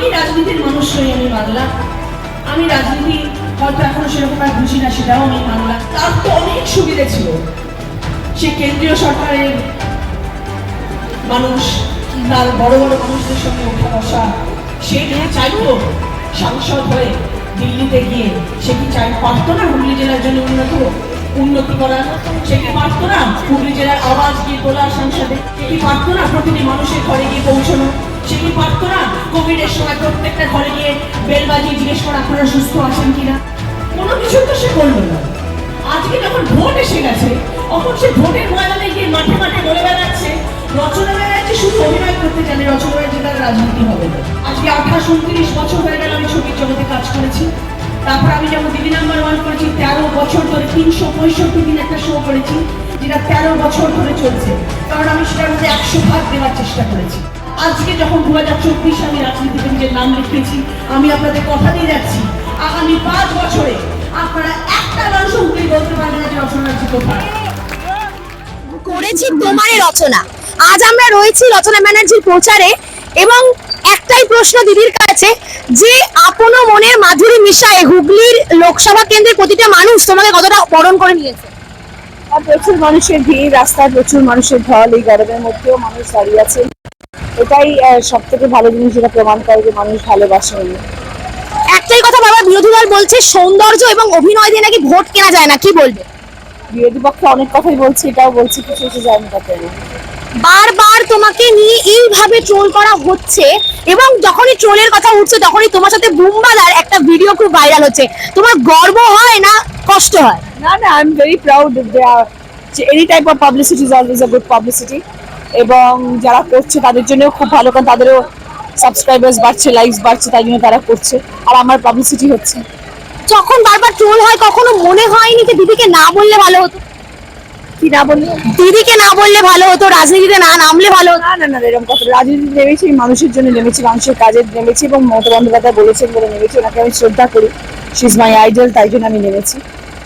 আমি রাজনীতির মানুষ নই আমি মানলাম আমি রাজনীতি হয়তো এখনও সেরকম আর বুঝি না, সেটাও আমি মানলাম তার তো অনেক সুবিধা ছিল। সে কেন্দ্রীয় সরকারের মানুষ তার বড় বড় মানুষদের সঙ্গে ওঠা বসা, সে চাইতো সাংসদ হয়ে দিল্লিতে গিয়ে, সে কি চাই পারতো না হুগলি জেলার জন্য উন্নত, উন্নতি করা? সে কি পারতো না হুগলি জেলার আওয়াজ গিয়ে তোলা সংসদে? সে কি পারতো না প্রতিটি মানুষের ঘরে গিয়ে পৌঁছানো? সে পারতো না? কোভিডের সময় প্রত্যেকটা ঘরে গিয়ে বেল বাজিয়ে জিজ্ঞেস করা, আপনারা সুস্থ আছেন কিনা? কোনো কিছু তো সে করল না। আজকে যখন ভোট এসে গেছে, তখন সে ভোটের ময়দানে গিয়ে মাঠে মাঠে বলে বেড়াচ্ছে রচনা বেড়াচ্ছে শুধু অভিনয় করতে জানে রচনা তার রাজনীতি হবে আজকে আঠাশ, উনত্রিশ বছর হয়ে গেল আমি ছবির জগতে কাজ করেছি। তারপর আমি যখন দিদি নাম্বার ওয়ান করেছি, তেরো বছর ধরে তিনশো পঁয়ষট্টি দিন একটা শো করেছি, যেটা তেরো বছর ধরে চলছে। কারণ আমি সেটার মধ্যে একশো ভাগ দেওয়ার চেষ্টা করেছি। আজকে যখন দু হাজার চব্বিশে আমি রাজনীতিতে নিজের নাম লিখেছি আমি আপনাদের কথা দিয়ে যাচ্ছি। আগামী পাঁচ বছরে আপনারা একটা মানুষ হুগলি বলতে পারবেন যে রচনা কোথায়। করেছি তোমারই রচনা। আজ আমরা রয়েছি রচনা ব্যানার্জির প্রচারে এবং একটাই প্রশ্ন দিদির কাছে যে আপন মনের মাধুরী মিশায় হুগলির লোকসভা কেন্দ্রের প্রতিটা মানুষ তোমাকে কতটা বরণ করে নিয়েছে? প্রচুর মানুষের ভিড় রাস্তায় প্রচুর মানুষের ঢল এই গরমের মধ্যেও মানুষ দাঁড়িয়ে আছে। এটাই সব থেকে ভালো জিনিস যেটা প্রমাণ করে যে মানুষ ভালোবাসে। একটাই কথা বাবা বিরোধী দল বলছে সৌন্দর্য এবং অভিনয় দিয়ে নাকি ভোট কেনা যায় না কি বলবে? বিরোধী পক্ষে অনেক কথাই বলছি এটাও বলছি কিছু কিছু যায় না তাতে বারবার তোমাকে নিয়ে এইভাবে ট্রোল করা হচ্ছে এবং যখনই ট্রোলের কথা উঠছে তখনই তোমার সাথে বুম্বাদার একটা ভিডিও খুব ভাইরাল হচ্ছে। তোমার গর্ব হয় না কষ্ট হয়? না না I am very proud any type of publicity is always a good publicity এবং যারা করছে তাদের জন্য খুব ভালো কারণ তাদেরও সাবস্ক্রাইবার্স বাড়ছে লাইকস বাড়ছে তাই জন্য তারা করছে। আর আমার পাবলিসিটি হচ্ছে। যখন বারবার ট্রোল হয় কখনো মনে হয়নি যে দিদিকে না বললে ভালো হতো। কি না বললে? দিদিকে না বললে ভালো হতো রাজনীতিতে না নামলে ভালো হতো। না না না এরকম কথা। রাজনীতি নেমেছি মানুষের জন্য নেমেছি মানুষের কাজে নেমেছি এবং মমতা বন্দ্যোপাধ্যায় বলেছেন বলে নেমেছি। ওনাকে আমি শ্রদ্ধা করি। শি ইজ মাই আইডল তাই জন্য আমি নেমেছি।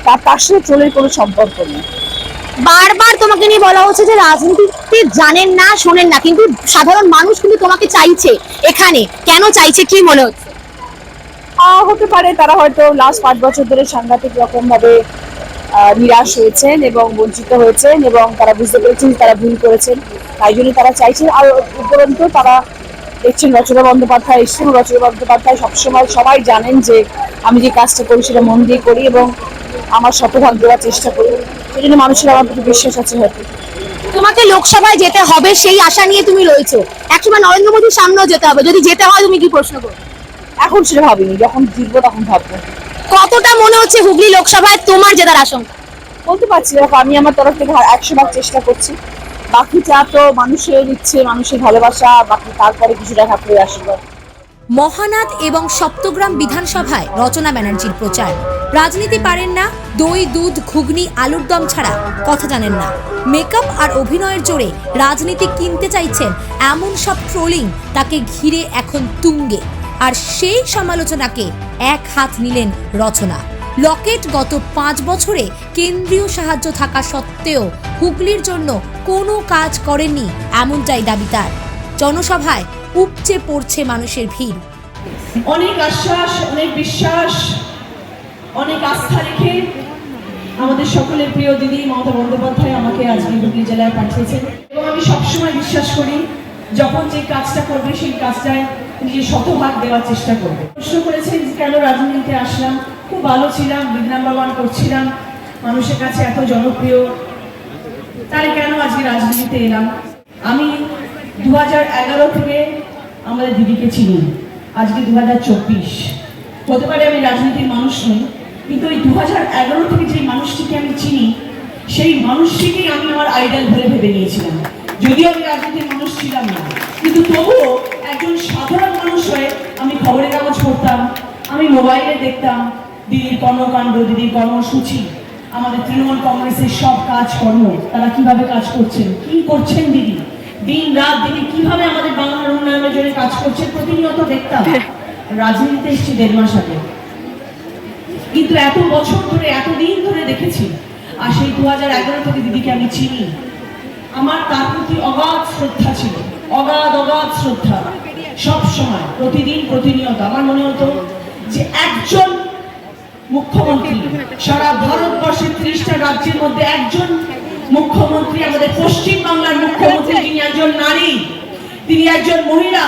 তার তার সাথে ট্রোলের কোনো সম্পর্ক নেই। বারবার তোমাকে নিয়ে বলা হচ্ছে যে রাজনীতিতে জানেন না, শোনেন না, কিন্তু সাধারণ মানুষ কিন্তু তোমাকে চাইছে এখানে। কেন চাইছে? কি মনে হচ্ছে? হতে পারে তারা হয়তো লাস্ট পাঁচ বছর ধরে সাংঘাতিক রকম ভাবে নিরাশ হয়েছেন এবং বঞ্চিত হয়েছেন এবং তারা বুঝতে পেরেছেন তারা ভুল করেছেন। তাই জন্য তারা চাইছেন আর উপরন্ত তারা দেখছেন রচনা বন্দ্যোপাধ্যায় এসছেন। রচনা বন্দ্যোপাধ্যায় সবসময় সবাই জানেন যে আমি যে কাজটা করি সেটা মন দিয়ে করি এবং আমার শতভাগ দেওয়ার চেষ্টা করি সেই জন্য মানুষের আমার প্রতি বিশ্বাস আছে হয়তো। তোমাকে লোকসভায় যেতে হবে সেই আশা নিয়ে তুমি রয়েছো। একসময় নরেন্দ্র মোদীর সামনেও যেতে হবে। যদি যেতে হয় তুমি কি প্রশ্ন করো এখন সেটা ভাবিনি। যখন জিতবো তখন ভাববো। কতটা মনে হচ্ছে হুগলি লোকসভায় তোমার জেতার আশঙ্কা? বলতে পারছি দেখো আমি আমার তরফ থেকে একশো ভাগ চেষ্টা করছি। বাকি চা তো মানুষের ইচ্ছে মানুষের ভালোবাসা বাকি তারপরে কিছুটা ঠাকুরের আশীর্বাদ। মহানাদ এবং সপ্তগ্রাম বিধানসভায় রচনা ব্যানার্জির প্রচার। রাজনীতি পারেন না, দই, দুধ, ঘুগনি, আলুর দম ছাড়া কথা জানেন না। মেকআপ আর অভিনয়ের জোরে রাজনীতি কিনতে চাইছেন এমন সব ট্রোলিং তাকে ঘিরে এখন তুঙ্গে। আর সেই সমালোচনাকে এক হাত নিলেন রচনা। লকেট গত পাঁচ বছরে কেন্দ্রীয় সাহায্য থাকা সত্ত্বেও হুগলির জন্য কোনো কাজ করেননি এমনটাই দাবি তার। জনসভায় উপচে পড়ছে মানুষের ভিড়। অনেক আশ্বাস, অনেক বিশ্বাস, অনেক আস্থা রেখে আমাদের সকলের প্রিয় দিদি মমতা বন্দ্যোপাধ্যায় আমাকে আজকে হুগলি জেলায় পাঠিয়েছেন। এবং আমি সবসময় বিশ্বাস করি, যখন যে কাজটা করবে, সেই কাজটায় নিজের শতভাগ দেওয়ার চেষ্টা করবে। প্রশ্ন করেছেন কেন রাজনীতিতে আসলাম? খুব ভালো ছিলাম ওয়ান করছিলাম, মানুষের কাছে এত জনপ্রিয়। তাই কেন আজকে রাজনীতিতে এলাম? আমি দু থেকে আমাদের দিদিকে চিনি আজকে দু হাজার চব্বিশ। হতে পারে আমি রাজনীতির মানুষ নই, কিন্তু ওই দু হাজার এগারো থেকে যে মানুষটিকে আমি চিনি, সেই মানুষটিকেই আমি আমার আইডল ধরে ভেবে নিয়েছিলাম। যদিও আমি রাজনীতির মানুষ ছিলাম না, কিন্তু তবুও একজন সাধারণ মানুষ হয়ে আমি খবরের কাগজ পড়তাম, আমি মোবাইলে দেখতাম, দিদির কর্মকাণ্ড, দিদির কর্মসূচি, আমাদের তৃণমূল কংগ্রেসের সব কাজকর্ম, তারা কীভাবে কাজ করছেন, কি করছেন দিদি? দিন রাত দিদি কীভাবে আমাদের বাংলার উন্নয়নের জন্য কাজ করছেন প্রতিনিয়ত দেখতাম। রাজনীতিতে এসেছি দেড় মাস আগে। কিন্তু এত বছর ধরে এতদিন ধরে দেখেছি। আর সেই দু হাজার এগারো থেকে দিদিকে আমি চিনি। আমার তার প্রতি অগাধ শ্রদ্ধা ছিল। অগাধ অগাধ শ্রদ্ধা। সব সময় প্রতিদিন প্রতিনিয়ত। আমার মনে হতো যে একজন মুখ্যমন্ত্রী সারা ভারতবর্ষের ত্রিশটা রাজ্যের মধ্যে একজন মুখ্যমন্ত্রী আমাদের পশ্চিম বাংলার মুখ্যমন্ত্রী। একজন নারী, তিনি একজন মহিলা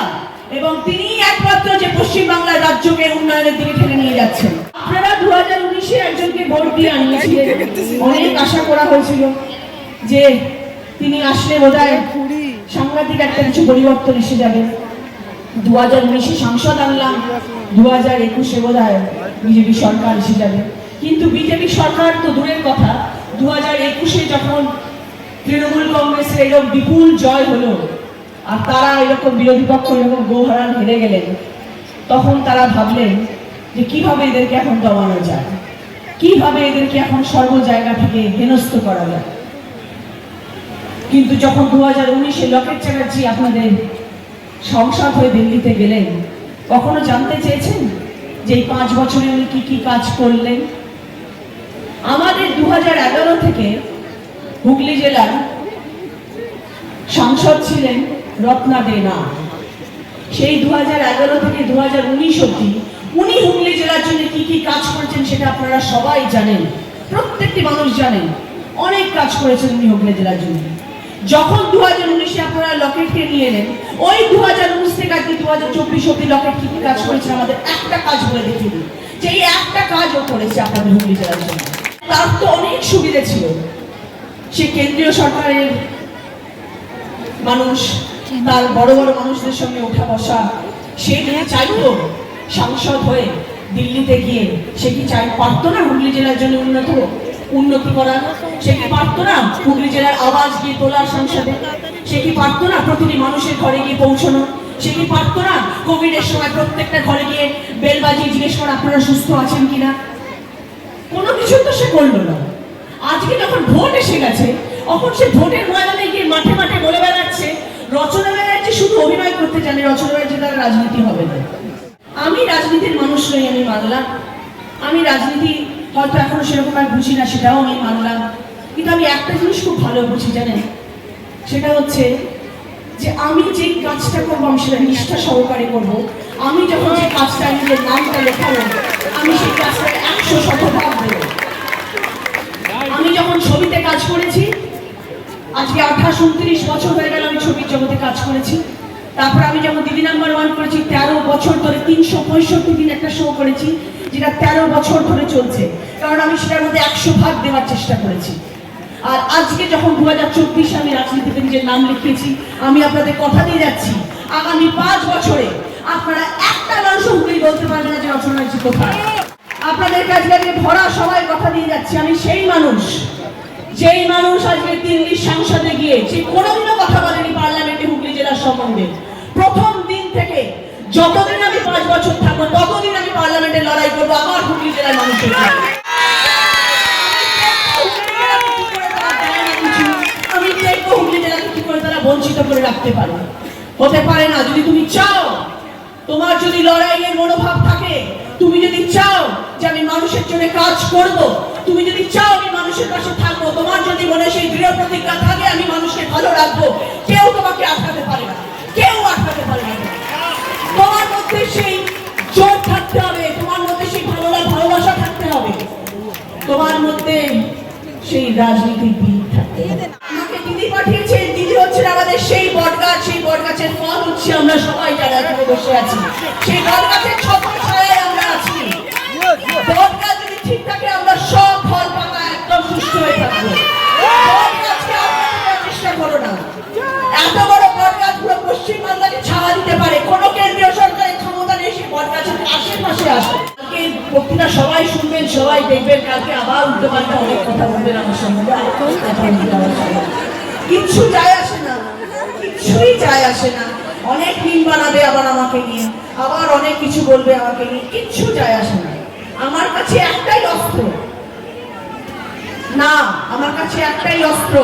এবং তিনি একমাত্র যে পশ্চিম বাংলার রাজ্যকে উন্নয়নের দিকে ঠেলে নিয়ে যাচ্ছেন। আপনারা দু হাজার উনিশে একজনকে ভোট দিয়ে আনিয়েছিলেন। অনেক আশা করা হয়েছিল যে তিনি আসলে বোধহয় সাংঘাতিক একটা কিছু পরিবর্তন এসে যাবে। দু হাজার উনিশে সাংসদ আনলাম দু হাজার একুশে বোধ বিজেপি সরকার এসে যাবে। কিন্তু বিজেপি সরকার তো দূরের কথা। দু হাজার একুশে যখন তৃণমূল কংগ্রেসের এরকম বিপুল জয় হলো আর তারা এরকম বিরোধী পক্ষ, এরকম গোহারান হেরে গেলেন, তখন তারা ভাবলেন যে কীভাবে এদেরকে এখন দমানো যায়? কীভাবে এদেরকে এখন সর্ব জায়গা থেকে হেনস্থ করা যায়? কিন্তু যখন দু হাজার উনিশে লকেট চ্যাটার্জি আপনাদের সংসদ হয়ে দিল্লিতে গেলেন, কখনো জানতে চেয়েছেন যে এই পাঁচ বছরে উনি কি কি কাজ করলেন? আমাদের দু থেকে হুগলি জেলার সাংসদ ছিলেন রত্না দেনা। সেই দু এগারো থেকে দু হাজার উনিশ অব্দি উনি হুগলি জেলার জন্য কি কি কাজ করেছেন সেটা আপনারা সবাই জানেন, প্রত্যেকটি মানুষ জানেন। অনেক কাজ করেছেন উনি হুগলি জেলার জন্য। যখন দু হাজার উনিশে আপনারা লকেটকে নিয়ে এলেন, ওই দু হাজার উনিশ থেকে আজকে দু হাজার চব্বিশ অব্দি লকেট কি কি কাজ করেছেন আমাদের একটা কাজ বলে দেখিয়ে দিন। যে এই একটা কাজও করেছে আপনাদের হুগলি জেলার জন্য। তার তো অনেক সুবিধা ছিল। সে কেন্দ্রীয় সরকারের মানুষ, তার বড় বড় মানুষদের সঙ্গে ওঠা বসা, সে যদি চাইতো সাংসদ হয়ে দিল্লিতে গিয়ে? সে কি চাই পারতো না হুগলি জেলার জন্য উন্নত, উন্নতি করা সে কি পারতো না হুগলি জেলার আওয়াজ গিয়ে তোলার সংসদে? সে কি পারতো না প্রতিটি মানুষের ঘরে গিয়ে পৌঁছানো? সে কি পারতো না কোভিড এর সময় প্রত্যেকটা ঘরে গিয়ে বেল বাজিয়ে জিজ্ঞেস করা, আপনারা সুস্থ আছেন কিনা? কোনো কিছু তো সে করল না। আজকে যখন ভোট এসে গেছে, তখন সে ভোটের ময়দানে গিয়ে মাঠে মাঠে বলে বেড়াচ্ছে, রচনা ব্যানার্জি শুধু অভিনয় করতে জানে, রচনা ব্যানার্জি তার রাজনীতি হবে না। আমি রাজনীতির মানুষ নই, আমি মানলাম। আমি রাজনীতি হয়তো এখনও সেরকম আর বুঝি না, সেটাও আমি মানলাম। কিন্তু আমি একটা জিনিস খুব ভালো বুঝি, জানেন? সেটা হচ্ছে যে আমি যে কাজটা করব, আমি সেটা নিষ্ঠা সহকারে করব। আমি যখন যে কাজটা নিজের নামটা লেখাবো, আমি সেই কাজটা একশো শতভাগ দেবো আমি যখন ছবিতে কাজ করেছি আজকে আঠাশ, উনত্রিশ বছর হয়ে গেল আমি ছবির জগতে কাজ করেছি। তারপর আমি যখন দিদি নাম্বার ওয়ান করেছি, তেরো বছর ধরে তিনশো পঁয়ষট্টি দিন একটা শো করেছি, যেটা তেরো বছর ধরে চলছে। কারণ আমি সেটার মধ্যে একশো ভাগ দেওয়ার চেষ্টা করেছি। আর আজকে যখন দু হাজার চব্বিশে আমি রাজনীতিতে নিজের নাম লিখিয়েছি, আমি আপনাদের কথা দিয়ে যাচ্ছি, আগামী পাঁচ বছরে আপনারা একটা মানুষ হুগলি বলতে পারবেন না যে রচনা কোথায়। আপনাদের কাছে ভরা সবাই কথা দিয়ে যাচ্ছি, আমি সেই মানুষ যেই মানুষ আজকে দিল্লির সংসদে গিয়ে যে কোনোদিনও কথা বলেনি পার্লামেন্টে হুগলি জেলার সম্বন্ধে, প্রথম দিন থেকে যতদিন আমি পাঁচ বছর থাকব, ততদিন আমি পার্লামেন্টে লড়াই করব, আমার হুগলি জেলার মানুষের আমি দেখব হুগলি জেলাকে কি করে তারা বঞ্চিত করে রাখতে পারে। হতে পারে না, যদি তুমি চাও তোমার যদি লড়াইয়ের মনোভাব থাকে তুমি যদি চাও যে আমি মানুষের জন্য কাজ করব, তুমি যদি চাও আমি মানুষের পাশে থাকব, তোমার যদি মনে সেই দৃঢ় প্রতিজ্ঞা থাকে, আমি মানুষকে ভালো রাখব, কেউ তোমাকে আটকাতে পারে না। কেউ আটকাতে পারে না। তোমার মধ্যে সেই জোর থাকতে হবে, তোমার মধ্যে সেই ভালো ভালোবাসা থাকতে হবে। তোমার মধ্যে সেই থাকতে আমাকে দিদি পাঠিয়েছেন, দিদি হচ্ছেন আমাদের সেই বটগাছ, সেই বটগাছের ফল হচ্ছে আমরা সবাই যারা এখানে বসে আছি। সেই বটগাছের একদম থাকব। চেষ্টা করো না। এত বড় বটগাছ পুরো পশ্চিম বাংলাকে ছাওয়া দিতে পারে। কোন কেন্দ্রীয় সরকারের ক্ষমতা নেই সেই বটগাছের আশেপাশে আসে বক্তৃতা সবাই শুনবেন, সবাই দেখবেন, কালকে আবার উল্টো পাল্টা অনেক কথা বলবেন আমার সঙ্গে। কিচ্ছু যায় আসে না। কিছুই যায় আসে না। অনেক মিল বানাবে আবার আমাকে নিয়ে। আবার অনেক কিছু বলবে আমাকে নিয়ে। কিচ্ছু যায় আসে না। আমার কাছে একটাই অস্ত্র না, আমার কাছে একটাই অস্ত্র,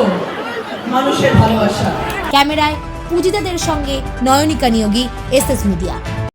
মানুষের ভালোবাসা। ক্যামেরায় পূজিতাদের সঙ্গে Nayanika Niyogi S S media.